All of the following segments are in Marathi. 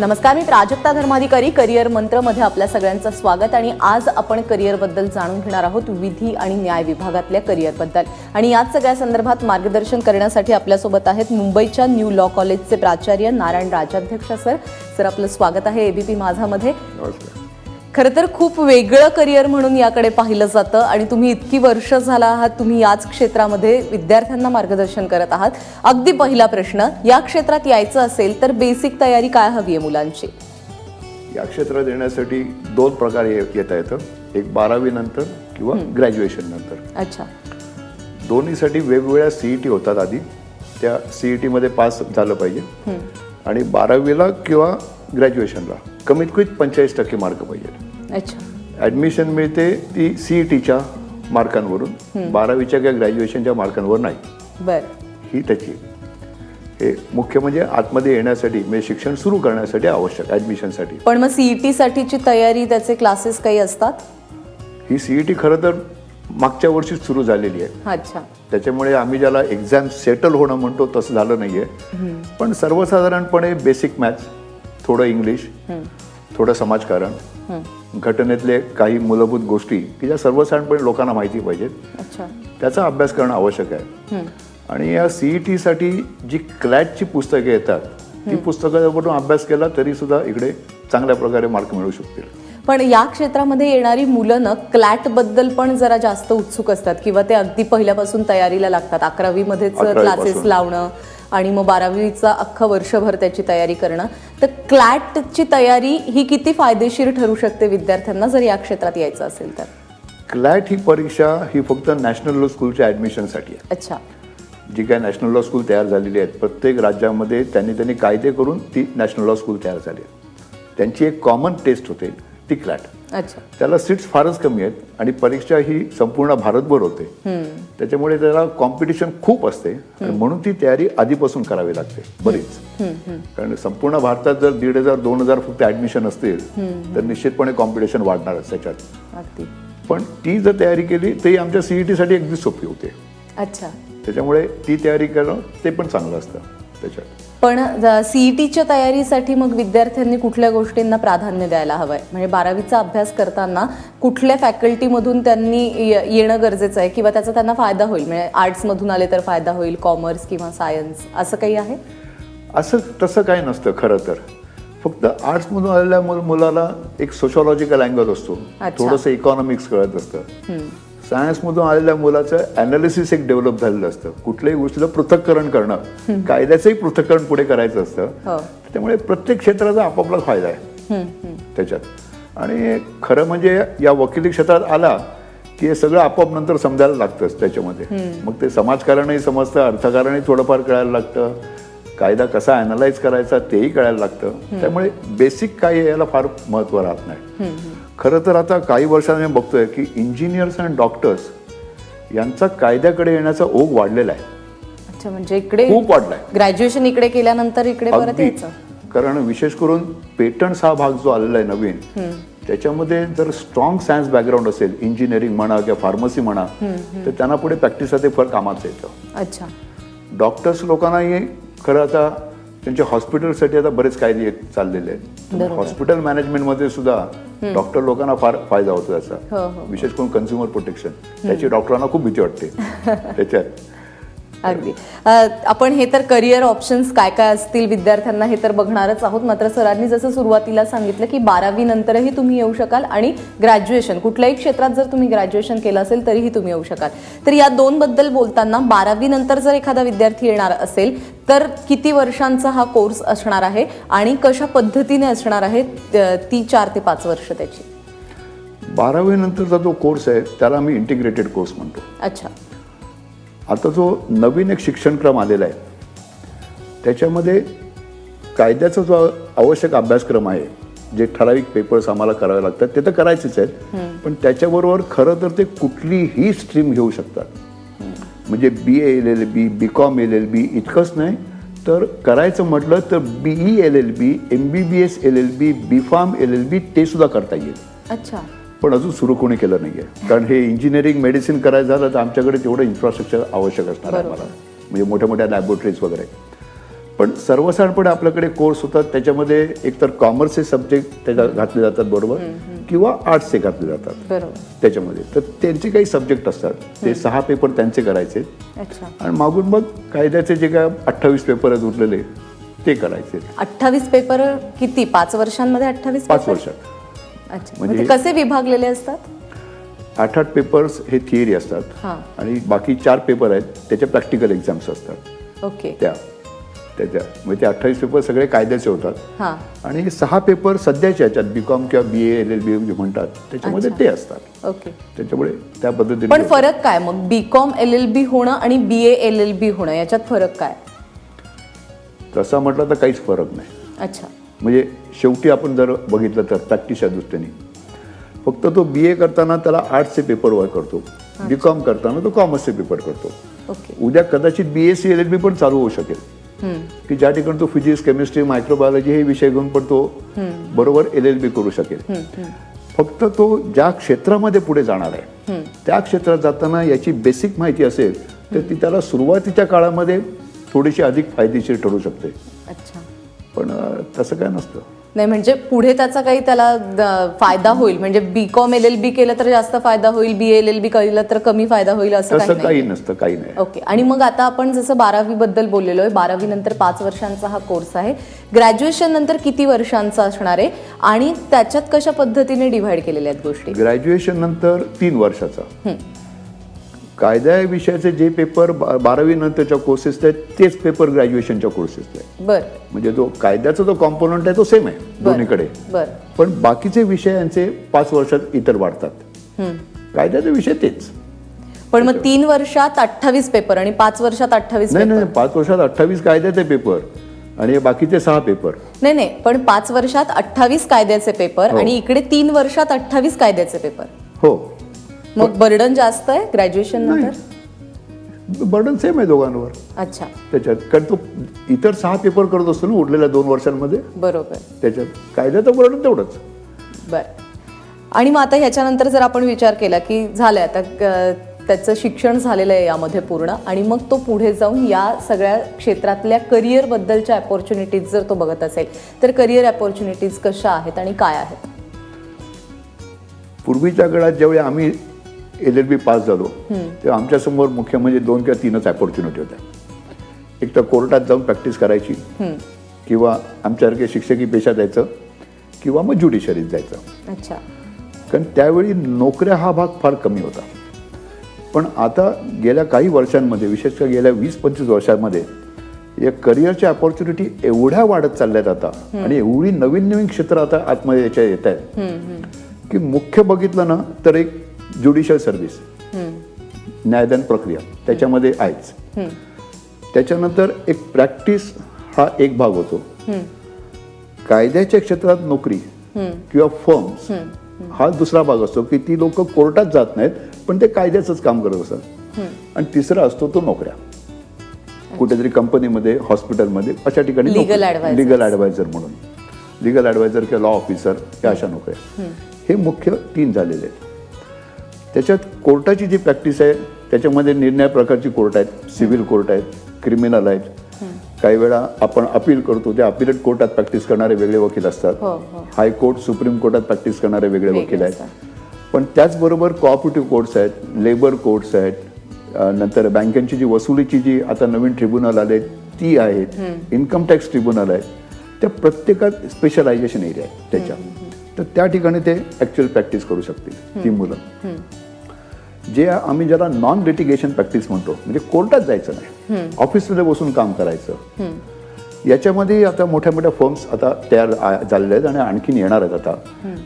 नमस्कार मी प्राजक्ता धर्माधिकारी करिअर मंत्रमध्ये आपल्या सगळ्यांचं स्वागत आणि आज आपण करिअरबद्दल जाणून घेणार आहोत विधी आणि न्याय विभागातल्या करिअरबद्दल. आणि याच सगळ्या संदर्भात मार्गदर्शन करण्यासाठी आपल्यासोबत आहेत मुंबईच्या न्यू लॉ कॉलेजचे प्राचार्य नारायण राजाध्यक्ष सर. सर आपलं स्वागत आहे एबीपी माझामध्ये. नमस्कार. खरं तर खूप वेगळं करिअर म्हणून याकडे पाहिलं जातं आणि तुम्ही इतकी वर्ष झाला आहात तुम्ही याच क्षेत्रामध्ये विद्यार्थ्यांना मार्गदर्शन करत आहात. अगदी पहिला प्रश्न या क्षेत्रात यायचं असेल तर बेसिक तयारी काय हवी आहे मुलांची? या क्षेत्रात येण्यासाठी दोन प्रकारे येता येतं. एक बारावी नंतर किंवा ग्रॅज्युएशन नंतर. अच्छा. दोन्हीसाठी वेगवेगळ्या सीईटी होतात आधी. त्या सीईटी मध्ये पास झालं पाहिजे. आणि बारावीला किंवा ग्रॅज्युएशनला कमीत कमी पंचेचाळीस टक्के मार्क पाहिजे. अच्छा. ऍडमिशन मिळते ती सीईटीच्या मार्कांवरून बारावीच्या किंवा ग्रॅज्युएशनच्या मार्कांवर नाही. बर. ही त्याची. हे मुख्य म्हणजे आतमध्ये येण्यासाठी म्हणजे शिक्षण सुरू करण्यासाठी आवश्यक ॲडमिशनसाठी पण मग सीईटी साठीची तयारी त्याचे क्लासेस काही असतात? ही सीईटी खरं तर मागच्या वर्षीच सुरू झालेली आहे. अच्छा. त्याच्यामुळे आम्ही ज्याला एक्झाम सेटल होणं म्हणतो तसं झालं नाहीये. पण सर्वसाधारणपणे बेसिक मॅथ्स थोडं इंग्लिश थोडं समाजकारण घटनेतले काही मूलभूत गोष्टी की ज्या सर्वसाधारणपणे लोकांना माहिती पाहिजेत. त्याचा अभ्यास करणं आवश्यक आहे. आणि या सीईटी साठी जी क्लॅटची पुस्तके येतात ती पुस्तकावरून अभ्यास केला तरी सुद्धा इकडे चांगल्या प्रकारे मार्क मिळू शकतील. पण या क्षेत्रामध्ये येणारी मुलं ना क्लॅटबद्दल पण जरा जास्त उत्सुक असतात किंवा ते अगदी पहिल्यापासून तयारीला लागतात. अकरावीमध्येच. क्लासेस लावणं आणि मग बारावीचा अख्खं वर्षभर त्याची तयारी करणं. तर क्लॅटची तयारी ही किती फायदेशीर ठरू शकते विद्यार्थ्यांना? जर या क्षेत्रात यायचं असेल तर. क्लॅट ही परीक्षा ही फक्त नॅशनल लॉ स्कूलच्या ॲडमिशनसाठी आहे. अच्छा. जी काय नॅशनल लॉ स्कूल तयार झालेली आहेत प्रत्येक राज्यामध्ये त्यांनी त्यांनी कायदे करून ती नॅशनल लॉ स्कूल तयार झाली आहे त्यांची एक कॉमन टेस्ट होते. ती क्लॅट अच्छा. त्याला सीट्स फारच कमी आहेत आणि परीक्षा ही संपूर्ण भारतभर होते. त्याच्यामुळे त्याला कॉम्पिटिशन खूप असते आणि म्हणून ती तयारी आधीपासून करावी लागते बरीच. कारण संपूर्ण भारतात जर दीड हजार दोन हजार फक्त ऍडमिशन असतील तर निश्चितपणे कॉम्पिटिशन वाढणारच त्याच्यात. पण ती जर तयारी केली तरी आमच्या सीईटी साठी अगदी सोपी होते. अच्छा. त्याच्यामुळे ती तयारी करणं ते पण चांगलं असतं त्याच्यात. पण सीईटीच्या तयारीसाठी मग विद्यार्थ्यांनी कुठल्या गोष्टींना प्राधान्य द्यायला हवंय? म्हणजे बारावीचा अभ्यास करताना कुठल्या फॅकल्टीमधून त्यांनी येणं गरजेचं आहे? किंवा त्याचा त्यांना फायदा होईल? म्हणजे आर्ट्समधून आले तर फायदा होईल कॉमर्स किंवा सायन्स असं काही आहे? असं तसं काही नसतं खरं तर. फक्त आर्ट्समधून आलेल्या मुल- मुलाला एक सोशॉलॉजिकल अँगल असतो. थोडंसं इकॉनॉमिक्स कळत असतं. सायन्समधून आलेल्या मुलाचं अनालिसिस एक डेव्हलप झालेलं असतं. कुठल्याही गोष्टीचं पृथक्करण करणं. कायद्याचंही पृथक्करण पुढे करायचं असतं. हो. त्यामुळे प्रत्येक क्षेत्राचा आपापला फायदा आहे. त्याच्यात. आणि खरं म्हणजे या वकिली क्षेत्रात आला की हे सगळं आपोआप नंतर समजायला लागतंच त्याच्यामध्ये. मग ते समाजकारणही समजतं अर्थकारणही थोडंफार कळायला लागतं. कायदा कसा अनालाइज करायचा तेही कळायला लागतं. त्यामुळे बेसिक काही याला फार महत्त्व राहत नाही. खरं तर आता काही वर्षांनी मी बघतोय की इंजिनियर्स आणि डॉक्टर्स यांचा कायद्याकडे येण्याचा ओघ वाढलेला आहे. अच्छा म्हणजे इकडे खूप वाढलाय. ग्रॅज्युएशन इकडे केल्यानंतर इकडे परत अगदी. यायचं? कारण विशेष करून पेटंट्स हा भाग जो आलेला आहे नवीन त्याच्यामध्ये जर स्ट्रॉंग सायन्स बॅकग्राऊंड असेल इंजिनिअरिंग म्हणा किंवा फार्मसी म्हणा तर त्यांना पुढे प्रॅक्टिससाठी फार कामाचं येतं. अच्छा. डॉक्टर्स लोकांनाही खरं आता त्यांच्या हॉस्पिटलसाठी आता बरेच कायदे येत चाललेले आहेत. हॉस्पिटल मॅनेजमेंटमध्ये सुद्धा डॉक्टर लोकांना फार फायदा होतो हो, त्याचा हो. विशेष करून कन्झ्युमर प्रोटेक्शन त्याची डॉक्टरांना खूप भीती वाटते. त्याच्यात. अगदी. आपण हे तर करिअर ऑप्शन्स काय काय असतील विद्यार्थ्यांना हे तर बघणारच आहोत. मात्र सरांनी जसं सुरुवातीला सांगितलं की बारावी नंतरही तुम्ही येऊ शकाल आणि ग्रॅज्युएशन कुठल्याही क्षेत्रात जर तुम्ही ग्रॅज्युएशन केलं असेल तरीही तुम्ही येऊ शकाल. तर या दोन बद्दल बोलताना बारावी नंतर जर एखादा विद्यार्थी येणार असेल तर किती वर्षांचा हा कोर्स असणार आहे आणि कशा पद्धतीने असणार आहे त- चार ते पाच वर्ष त्याची? बारावी नंतरचा जो कोर्स आहे त्याला आम्ही इंटिग्रेटेड कोर्स म्हणतो. अच्छा. आता जो नवीन एक शिक्षणक्रम आलेला आहे त्याच्यामध्ये कायद्याचा जो आवश्यक अभ्यासक्रम आहे जे ठराविक पेपर्स आम्हाला करावे लागतात ते तर करायचेच आहेत पण त्याच्याबरोबर खरं तर ते कुठलीही स्ट्रीम घेऊ शकतात. म्हणजे B A L L B B com L L B इतकंच नाही तर करायचं म्हटलं तर BE L L B M B B S L L B B pharm L L B ते सुद्धा करता येईल. अच्छा. पण अजून सुरू कोणी केलं नाहीये. कारण हे इंजिनिअरिंग मेडिसिन करायचं झालं तर आमच्याकडे तेवढं इन्फ्रास्ट्रक्चर आवश्यक असणार आहे. मला म्हणजे मोठ्या मोठ्या लॅबोरेटरीज वगैरे. पण सर्वसाधारणपणे आपल्याकडे कोर्स होतात त्याच्यामध्ये एकतर कॉमर्सचे सब्जेक्ट त्याच्यात घातले जातात बरोबर किंवा आर्ट्सचे घातले जातात. त्याच्यामध्ये. तर त्यांचे काही सब्जेक्ट असतात. ते सहा पेपर त्यांचे करायचे. आणि मागून मग कायद्याचे जे काय अठ्ठावीस पेपर उरलेले ते करायचे. अठ्ठावीस पेपर किती? पाच वर्षांमध्ये अठ्ठावीस पाच? वर्षात. अच्छा. म्हणजे- म्हणजे कसे विभागलेले असतात? आठ आठ पेपर्स हे थिअरी असतात. हां. आणि बाकी चार पेपर आहेत त्याचे प्रॅक्टिकल एक्झाम्स असतात. ओके. त्या. त्याच्या. म्हणजे ते अठ्ठावीस पेपर सगळे कायद्याचे होतात. हां. आणि हे सहा पेपर सध्याच्या याच्यात बी कॉम किंवा B L L B J म्हणतात त्याच्यामध्ये. ते असतात. ओके. त्याच्यामुळे त्या पद्धतीने पण फरक काय मग? B com L L B होणं आणि बी ए एल एल बी होणं याच्यात फरक काय? तसं म्हटलं तर काहीच फरक नाही. अच्छा. म्हणजे शेवटी आपण जर बघितलं तर प्रॅक्टिसच्या दृष्टीने. फक्त तो बी ए करताना त्याला आर्ट्सचे पेपर वर्क करतो. बी कॉम करताना तो कॉमर्सचे पेपर करतो. उद्या कदाचित B S C L L B पण चालू होऊ शकेल. की ज्या ठिकाणी तो फिजिक्स केमिस्ट्री मायक्रोबायोलॉजी हे विषय घेऊन पण तो बरोबर एल एल बी करू शकेल. फक्त तो ज्या क्षेत्रामध्ये पुढे जाणार आहे त्या क्षेत्रात जाताना याची बेसिक माहिती असेल तर ती त्याला सुरुवातीच्या काळामध्ये थोडीशी अधिक फायदेशीर ठरू शकते. पण तसं काय नसतं. नाही म्हणजे पुढे त्याचा काही त्याला फायदा होईल. म्हणजे B com L L B केलं तर जास्त फायदा होईल बी एल एल बी केलं तर कमी फायदा होईल असं तसं काही काही नाही नसतं काही नाही. ओके. आणि मग आता आपण जसं बारावी बद्दल बोललेलो आहे बारावी नंतर पाच वर्षांचा हा कोर्स आहे. ग्रॅज्युएशन नंतर किती वर्षांचा असणार आहे? आणि त्याच्यात कशा पद्धतीने डिव्हाइड केलेल्या आहेत गोष्टी? ग्रॅज्युएशन नंतर तीन वर्षाचा. विषयाचे जे पेपर बारावी नंतरच्या कोर्सेस आहेत तेच पेपर ग्रॅज्युएशनच्या कोर्सेस आहेत. बर. म्हणजे जो कायद्याचा जो कॉम्पोनंट आहे तो सेम आहे दोन्हीकडे. बर. पण बाकीचे विषय यांचे पाच वर्षात इतर वाढतात. कायद्याचे विषय तेच. पण मग तीन वर्षात अठ्ठावीस पेपर आणि पाच वर्षात अठ्ठावीस नाही पेपर नाही पाच वर्षात अठ्ठावीस कायद्याचे पेपर आणि बाकीचे सहा पेपर नाही नाही पण पाच वर्षात अठ्ठावीस कायद्याचे पेपर हो. आणि इकडे तीन वर्षात अठ्ठावीस कायद्याचे पेपर हो. मग बर्डन जास्त आहे ग्रॅज्युएशन नंतर? बर्डन सेम आहे दोघांवर. अच्छा. त्याच्यात कारण तो इतर सहा पेपर करत असतो ना उरलेल्या दोन वर्षांमध्ये. बरोबर. त्याच्यात कायद्याचं बर्डन तेवढंच. बर. आणि मग आता ह्याच्यानंतर जर आपण विचार केला की झालंय आता त्याचं शिक्षण झालेलं आहे यामध्ये पूर्ण आणि मग तो पुढे जाऊन या सगळ्या क्षेत्रातल्या करिअरबद्दलच्या अपॉर्च्युनिटीज जर तो बघत असेल तर करिअर अपॉर्च्युनिटीज कशा आहेत आणि काय आहेत? पूर्वीच्या काळात ज्यावेळी आम्ही एल एल बी पास झालो तेव्हा आमच्यासमोर मुख्य म्हणजे दोन किंवा तीनच अपॉर्च्युनिटी होत्या. एक तर कोर्टात जाऊन प्रॅक्टिस करायची. किंवा आमच्यासारखे शिक्षकी पेशात जायचं किंवा मग ज्युडिशरीत जायचं. अच्छा. कारण त्यावेळी नोकऱ्या हा भाग फार कमी होता. पण आता गेल्या काही वर्षांमध्ये विशेषतः गेल्या वीस पंचवीस वर्षांमध्ये या करिअरच्या अपॉर्च्युनिटी एवढ्या वाढत चालल्यात आता. आणि एवढी नवीन नवीन क्षेत्र आता आतमध्ये याच्या येत आहेत. की मुख्य बघितलं ना तर एक ज्युडिशियल सर्व्हिस न्यायदान प्रक्रिया. त्याच्यामध्ये आहेच त्याच्यानंतर एक प्रॅक्टिस हा एक भाग होतो. कायद्याच्या क्षेत्रात नोकरी किंवा फर्म्स हा दुसरा भाग असतो की ती लोक कोर्टात जात नाहीत पण ते कायद्याचंच काम करत असतात. आणि तिसरा असतो तो नोकऱ्या. कुठेतरी कंपनीमध्ये हॉस्पिटलमध्ये अशा ठिकाणी. लिगल ॲडवायझर म्हणून. लिगल ॲडवायझर किंवा लॉ ऑफिसर या अशा नोकऱ्या. हे मुख्य तीन झालेले आहेत. त्याच्यात कोर्टाची जी प्रॅक्टिस आहे त्याच्यामध्ये निर्णय प्रकारची कोर्ट आहेत सिव्हिल कोर्ट आहेत क्रिमिनल आहेत. काही वेळा आपण अपील करतो त्या अपिलेट कोर्टात प्रॅक्टिस करणारे वेगळे वकील असतात. हो हो. हायकोर्ट सुप्रीम कोर्टात प्रॅक्टिस करणारे वेगळे वकील आहेत. पण त्याचबरोबर कोऑपरेटिव्ह कोर्ट्स आहेत लेबर कोर्ट्स आहेत नंतर बँकांची जी वसुलीची जी आता नवीन ट्रिब्युनल आले ती आहेत. इन्कम टॅक्स ट्रिब्युनल आहेत. त्या प्रत्येकात स्पेशलायझेशन एरिया आहे त्याच्या. तर त्या ठिकाणी ते ॲक्च्युअल प्रॅक्टिस करू शकतील ती मुलं. जे आम्ही ज्याला नॉन लिटिगेशन प्रॅक्टिस म्हणतो म्हणजे कोर्टात जायचं नाही. ऑफिसमध्ये बसून काम करायचं. याच्यामध्ये आता मोठ्या मोठ्या फर्म्स आता तयार आ- झालेले आहेत आणि आणखीन येणार आहेत आता.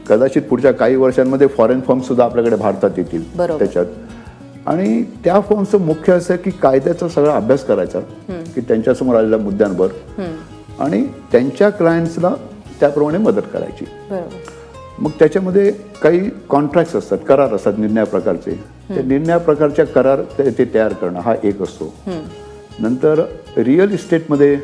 कदाचित पुढच्या काही वर्षांमध्ये फॉरेन फर्म्स सुद्धा आपल्याकडे भारतात येतील. त्याच्यात. आणि त्या फर्मचं मुख्य असं की कायद्याचा सगळा अभ्यास करायचा की त्यांच्यासमोर आलेल्या मुद्द्यांवर. आणि त्यांच्या क्लायंट्सला त्याप्रमाणे मदत करायची. मग त्याच्यामध्ये काही कॉन्ट्रॅक्ट्स असतात करार असतात निर्णया प्रकारचे. त्या निर्णया प्रकारच्या करार ते तयार करणं हा एक असतो. नंतर रिअल इस्टेटमध्ये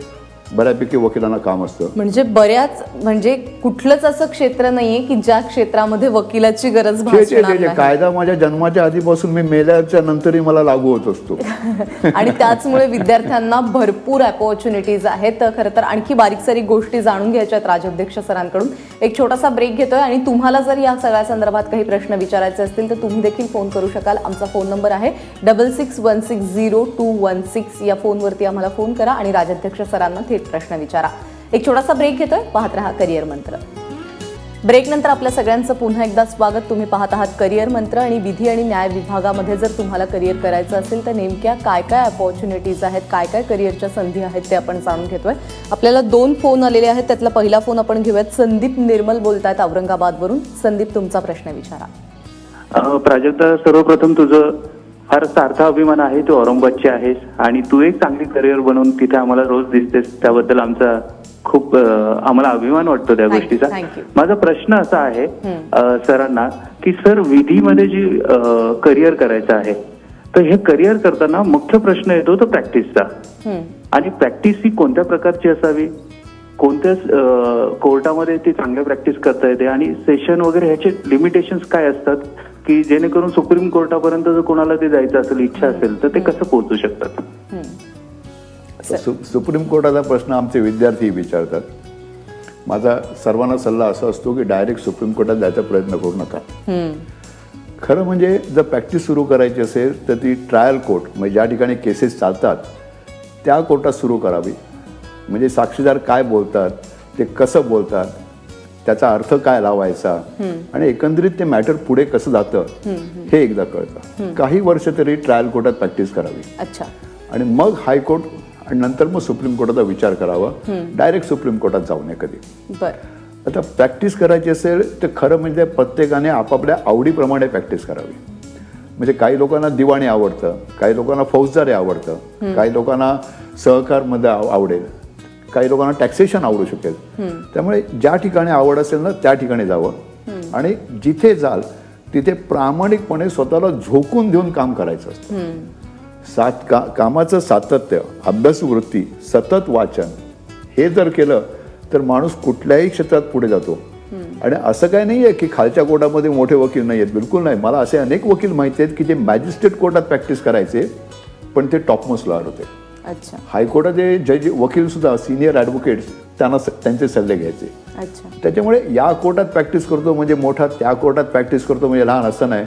बऱ्यापैकी वकिलांना काम असतं. म्हणजे बऱ्याच म्हणजे कुठलंच असं क्षेत्र नाहीये की ज्या क्षेत्रामध्ये वकिलाची गरज भासणार नाही. कायदा माझ्या जन्माच्या आधीपासून मी मेल्याच्या नंतरही मला लागू होत असतो. आणि त्याचमुळे विद्यार्थ्यांना भरपूर अपॉर्च्युनिटीज आहेत. तर खरं तर आणखी बारीक सारीक गोष्टी जाणून घ्यायच्या आहेत राजाध्यक्ष सरांकडून. एक छोटासा ब्रेक घेतोय आणि तुम्हाला जर या सगळ्या संदर्भात काही प्रश्न विचारायचे असतील तर तुम्ही देखील फोन करू शकाल. आमचा फोन नंबर आहे double six one six zero two one six या फोनवरती आम्हाला फोन करा आणि राजाध्यक्ष सरांना थेट प्रश्न विचारा. एक छोटासा ब्रेक घेतोय. पाहत रहा करिअर मंत्र. ब्रेक नंतर आपल्या सगळ्यांचं पुन्हा एकदा स्वागत. तुम्ही पाहत आहात करिअर मंत्र आणि विधी आणि न्याय विभागामध्ये जर तुम्हाला करिअर करायचं असेल तर नेमक्या काय काय अपॉर्च्युनिटीज आहेत काय काय करिअरच्या संधी आहेत ते आपण जाणून घेतोय. आपल्याला दोन फोन आलेले आहेत. त्यातला पहिला फोन आपण घेऊयात. संदीप निर्मल बोलतायत औरंगाबादवरून. संदीप तुमचा प्रश्न विचारा. प्राजक्ता सर्वप्रथम तुझं फार सार्थ अभिमान आहे तू औरंगाबादची आहेस आणि तू एक चांगली करिअर बनवून तिथे आम्हाला रोज दिसतेस. त्याबद्दल आमचा खूप आम्हाला अभिमान वाटतो त्या गोष्टीचा. माझा प्रश्न असा आहे सरांना की सर विधीमध्ये जी करिअर करायचं आहे तर हे करिअर करताना मुख्य प्रश्न येतो तो प्रॅक्टिसचा. आणि प्रॅक्टिस ही कोणत्या प्रकारची असावी? कोणत्या कोर्टामध्ये ती चांगल्या प्रॅक्टिस करता येते? आणि सेशन वगैरे ह्याचे लिमिटेशन्स काय असतात? की जेणेकरून सुप्रीम कोर्टापर्यंत जर कोणाला ते जायचं असेल इच्छा असेल तर ते कसं पोहोचू शकतात. सु सुप्रीम कोर्टाचा प्रश्न आमचे विद्यार्थी विचारतात. माझा सर्वांना सल्ला असा असतो की डायरेक्ट सुप्रीम कोर्टात जायचा प्रयत्न करू नका. खरं म्हणजे जर प्रॅक्टिस सुरू करायची असेल तर ती ट्रायल कोर्ट म्हणजे ज्या ठिकाणी केसेस चालतात त्या कोर्टात सुरू करावी. म्हणजे साक्षीदार काय बोलतात ते कसं बोलतात त्याचा अर्थ काय लावायचा? आणि एकंदरीत ते मॅटर पुढे कसं जातं हे एकदा कळतं. काही वर्ष तरी ट्रायल कोर्टात प्रॅक्टिस करावी. अच्छा. आणि मग हायकोर्ट आणि नंतर मग सुप्रीम कोर्टाचा विचार करावा. डायरेक्ट सुप्रीम कोर्टात जाऊ नये कधी. बर. आता प्रॅक्टिस करायची असेल तर खरं म्हणजे प्रत्येकाने आपापल्या आवडीप्रमाणे प्रॅक्टिस करावी. म्हणजे काही लोकांना दिवाणी आवडतं काही लोकांना फौजदारी आवडतं काही लोकांना सहकारमध्ये आव- आवडेल. काही लोकांना टॅक्सेशन आवडू शकेल. त्यामुळे ज्या ठिकाणी आवड असेल ना त्या ठिकाणी जावं. आणि जिथे जाल तिथे प्रामाणिकपणे स्वतःला झोकून देऊन काम करायचं असतं. सात का कामाचं सातत्य अभ्यासवृत्ती सतत वाचन हे जर केलं तर माणूस कुठल्याही क्षेत्रात पुढे जातो. आणि असं काय नाही आहे की खालच्या कोर्टामध्ये मोठे वकील नाही आहेत. बिलकुल नाही. मला असे अनेक वकील माहिती आहेत की जे मॅजिस्ट्रेट कोर्टात प्रॅक्टिस करायचे पण ते टॉपमोस्ट लॉयर होते. अच्छा. हायकोर्टाचे जज वकील सुद्धा सिनियर ॲडव्होकेट्स त्यांना त्यांचे सल्ले घ्यायचे. अच्छा. त्याच्यामुळे या कोर्टात प्रॅक्टिस करतो म्हणजे मोठा त्या कोर्टात प्रॅक्टिस करतो म्हणजे लहान असं नाही.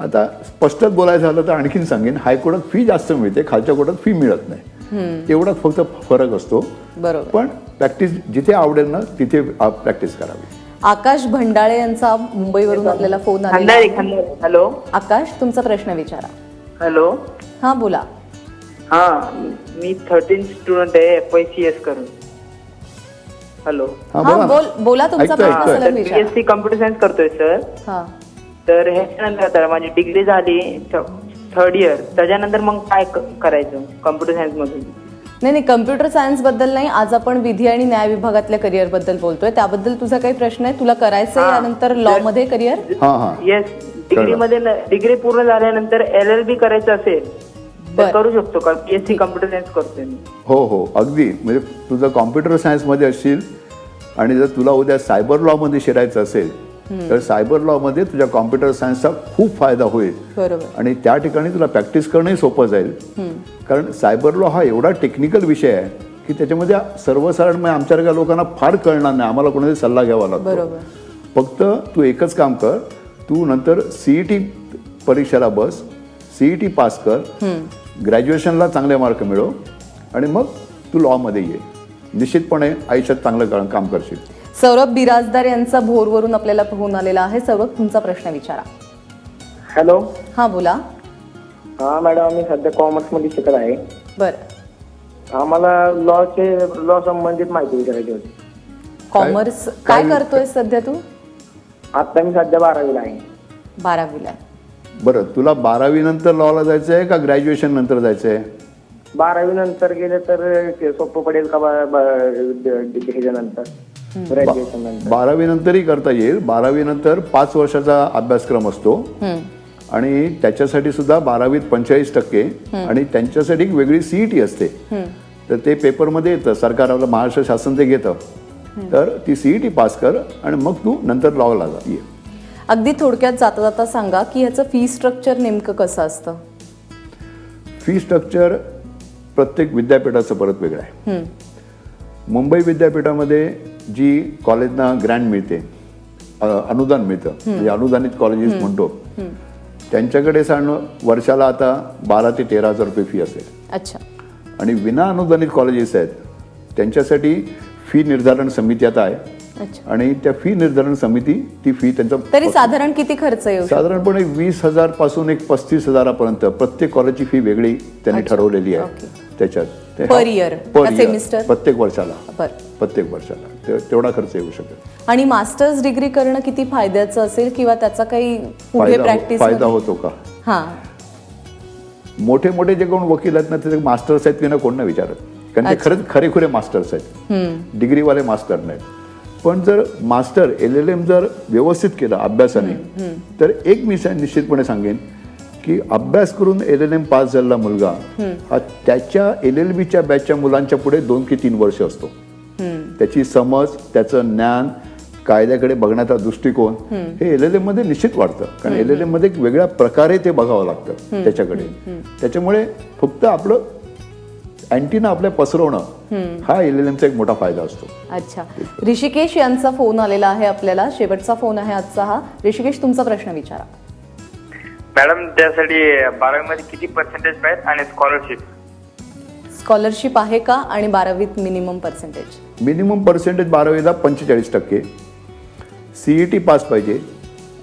आता स्पष्टच बोलायचं झालं तर आणखीन सांगेन हायकोर्टात फी जास्त मिळते खालच्या कोर्टात फी मिळत नाही. एवढाच फक्त फरक असतो. बरोबर. पण प्रॅक्टिस जिथे आवडेल ना तिथे प्रॅक्टिस करावी. आकाश भंडाळे यांचा मुंबईवरून आपल्याला फोन आला हॅलो. आकाश तुमचा प्रश्न विचारा. हॅलो. हा बोला. हा मी थर्टीन स्टुडंट आहे एफ आय सी एस करून. हॅलो हा हा बोला. बोल ना. बोला तुमचा ऐकतोय, प्रश्न ऐकतोय. सलग बी विचारा एस सी कम्प्युटर सायन्स करतोय सर हा. तर ह्याच्यानंतर आता माझी डिग्री झाली थर्ड इयर त्याच्यानंतर मग काय क- करायचं? कम्प्युटर सायन्स मधून. नाही नाही कम्प्युटर सायन्सबद्दल नाही. आज आपण विधी आणि न्याय विभागातल्या करिअरबद्दल बोलतोय. त्याबद्दल तुझा काही प्रश्न आहे? तुला करायचंय हा. यानंतर लॉ मध्ये करिअर हा हा. येस डिग्री मध्ये डिग्री पूर्ण झाल्यानंतर एल एल बी करायचं असेल. तर करू शकतो का? P S C computer science करतोय मी. हो हो. अगदी. म्हणजे तुझं कॉम्प्युटर सायन्समध्ये असशील आणि जर तुला उद्या सायबर लॉमध्ये शिरायचं असेल तर सायबर लॉमध्ये तुझ्या कॉम्प्युटर सायन्सचा खूप फायदा होईल. आणि त्या ठिकाणी तुला प्रॅक्टिस करणंही सोपं जाईल. कारण सायबर लॉ हा एवढा टेक्निकल विषय आहे की त्याच्यामध्ये सर्वसाधारण आमच्यासारख्या लोकांना फार कळणार नाही. आम्हाला कोणाचा सल्ला घ्यावा लागतो. फक्त तू एकच काम कर. तू नंतर सीईटी परीक्षेला बस. सीईटी पास कर. ग्रॅज्युएशनला चांगले मार्क मिळव आणि मग तू लॉमध्ये ये. निश्चितपणे आयुष्यात चांगलं काम करशील. सौरभ बिराजदार यांचा भोरवरून आपल्याला फोन आलेला आहे. सौरभ तुमचा प्रश्न विचारा. हॅलो. हा बोला. हा मॅडम आम्ही सध्या कॉमर्समध्ये शिकत आहे. बर. आम्हाला लॉचे लॉ संबंधित माहिती विचारायची होती. कॉमर्स काय- काय करतोय सध्या तू? आता मी सध्या बारावीला आहे. बारावीला. बरं तुला बारावी नंतर लॉला जायचं आहे का ग्रॅज्युएशन नंतर जायचं आहे? बारावी नंतर गेले तर ते सोपं पडेल का बा- बा- ड- ह्याच्यानंतर? ग्रॅज्युएशन नंतर. बारावी नंतरही करता येईल. बारावी नंतर पाच वर्षाचा अभ्यासक्रम असतो. आणि त्याच्यासाठी सुद्धा बारावीत पंचेचाळीस टक्के आणि त्यांच्यासाठी एक वेगळी सीईटी असते. तर ते पेपरमध्ये येतं. सरकारला महाराष्ट्र शासन ते घेतं. तर ती सीईटी पास कर आणि मग तू नंतर लॉला जा. ये. अगदी थोडक्यात जाता जाता सांगा की ह्याचं फी स्ट्रक्चर नेमकं कसं असतं? फी स्ट्रक्चर प्रत्येक विद्यापीठाचं परत वेगळं आहे. मुंबई विद्यापीठामध्ये जी कॉलेजना ग्रँट मिळते अनुदान मिळतं म्हणजे अनुदानित कॉलेजेस म्हणतो त्यांच्याकडे सांग वर्षाला आता बारा ते तेरा हजार रुपये फी असेल. अच्छा. आणि विना अनुदानित कॉलेजेस आहेत त्यांच्यासाठी फी निर्धारण समिती आता आहे. आणि त्या फी निर्धारण समिती ती फी त्यांचा तरी साधारण किती खर्च येऊ शकतो? साधारणपणे वीस हजारपासून एक पस्तीस हजारापर्यंत प्रत्येक कॉलेजची फी वेगळी त्यांनी. ठरवलेली. आहे. त्याच्यात. year. semester? प्रत्येक वर्षाला. प्रत्येक वर्षाला. तेवढा खर्च येऊ शकेल आणि मास्टर्स डिग्री करणं किती फायद्याचं असेल किंवा त्याचा काही पुढे हो- प्रॅक्टिस फायदा होतो का? हा. मोठे मोठे जे कोण वकील आहेत ना ते मास्टर्स आहेत की ना कोण नाही विचारत. कारण ते. खरंच खरेखुरे मास्टर्स आहेत. डिग्रीवाले मास्टर नाहीत. पण जर मास्टर एल एल एम जर व्यवस्थित केलं अभ्यासाने तर एक मी निश्चितपणे सांगेन की अभ्यास करून एल एल एम पास झालेला मुलगा हा त्याच्या एल एल बीच्या बॅचच्या मुलांच्या पुढे दोन की तीन वर्ष असतो. त्याची समज त्याचं ज्ञान कायद्याकडे बघण्याचा दृष्टिकोन हे एल एल एममध्ये निश्चित वाढतं. कारण एल एल एममध्ये एक वेगळ्या प्रकारे ते बघावं लागतं त्याच्याकडे. त्याच्यामुळे फक्त आपलं अँटीना आपल्या पसरवणं हा एल एल एमचा एक मोठा फायदा असतो. अच्छा. ऋषिकेश यांचा फोन आलेला आहे आपल्याला. शेवटचा फोन आहे आजचा हा. ऋषिकेश तुमचा प्रश्न विचारा. मॅडम त्यासाठी बारावीमध्ये किती पर्सेंटेज पाहिजे आणि स्कॉलरशिप स्कॉलरशिप आहे का आणि बारावीत मिनिमम पर्सेंटेज मिनिमम पर्सेंटेज बारावीला पंचेचाळीस टक्के. सीईटी पास पाहिजे.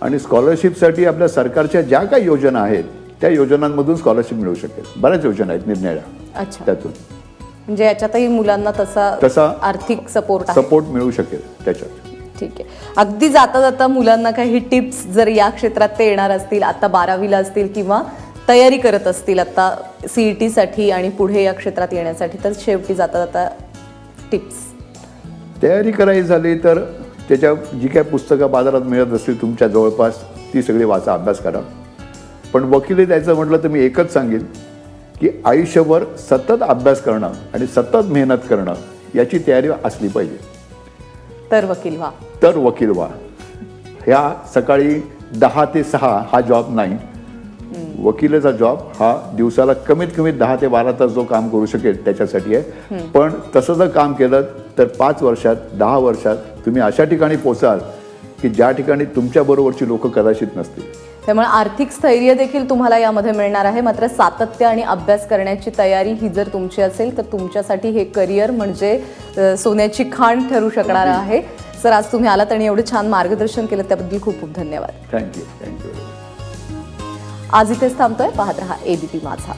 आणि स्कॉलरशिपसाठी आपल्या सरकारच्या ज्या काही योजना आहेत त्या योजनांमधून स्कॉलरशिप मिळू शकेल. बऱ्याच योजना आहेत निर्णया अच्छा. त्यातून. म्हणजे याच्यातही मुलांना तसा तसा आर्थिक सपोर्ट आहे. सपोर्ट मिळू शकेल त्याच्यात. ठीक आहे. अगदी जाता जाता मुलांना काही टिप्स जर या क्षेत्रात ते येणार असतील आता बारावीला असतील किंवा तयारी करत असतील आता सीईटी साठी आणि पुढे या क्षेत्रात येण्यासाठी तर शेवटी जाता जाता टिप्स तयारी करायची झाली तर त्याच्या जी काय पुस्तकं बाजारात मिळत असतील तुमच्या जवळपास ती सगळी वाचा अभ्यास करा. पण वकिली द्यायचं म्हटलं तर मी एकच सांगेन. की आयुष्यभर सतत अभ्यास करणं आणि सतत मेहनत करणं याची तयारी असली पाहिजे. तर वकील व्हा. तर वकील व्हा. ह्या सकाळी दहा ते सहा हा जॉब नाही. वकिलाचा जॉब हा दिवसाला कमीत कमी दहा ते बारा तास जो काम करू शकेल त्याच्यासाठी आहे. पण तसं जर काम केलं तर पाच वर्षात दहा वर्षात तुम्ही अशा ठिकाणी पोचाल की ज्या ठिकाणी तुमच्या बरोबरची लोक कदाचित नसतील. त्यामुळे आर्थिक स्थैर्य देखील तुम्हाला यामध्ये मिळणार आहे. मात्र सातत्य आणि अभ्यास करण्याची तयारी ही जर तुमची असेल तर तुमच्यासाठी हे करिअर म्हणजे सोन्याची खाण ठरू शकणार आहे. सर आज तुम्ही आलात आणि एवढं छान मार्गदर्शन केलं त्याबद्दल खूप खूप धन्यवाद. थँक्यू थँक्यू आज इथेच थांबतोय. पाहत रहा एबीपी माझा.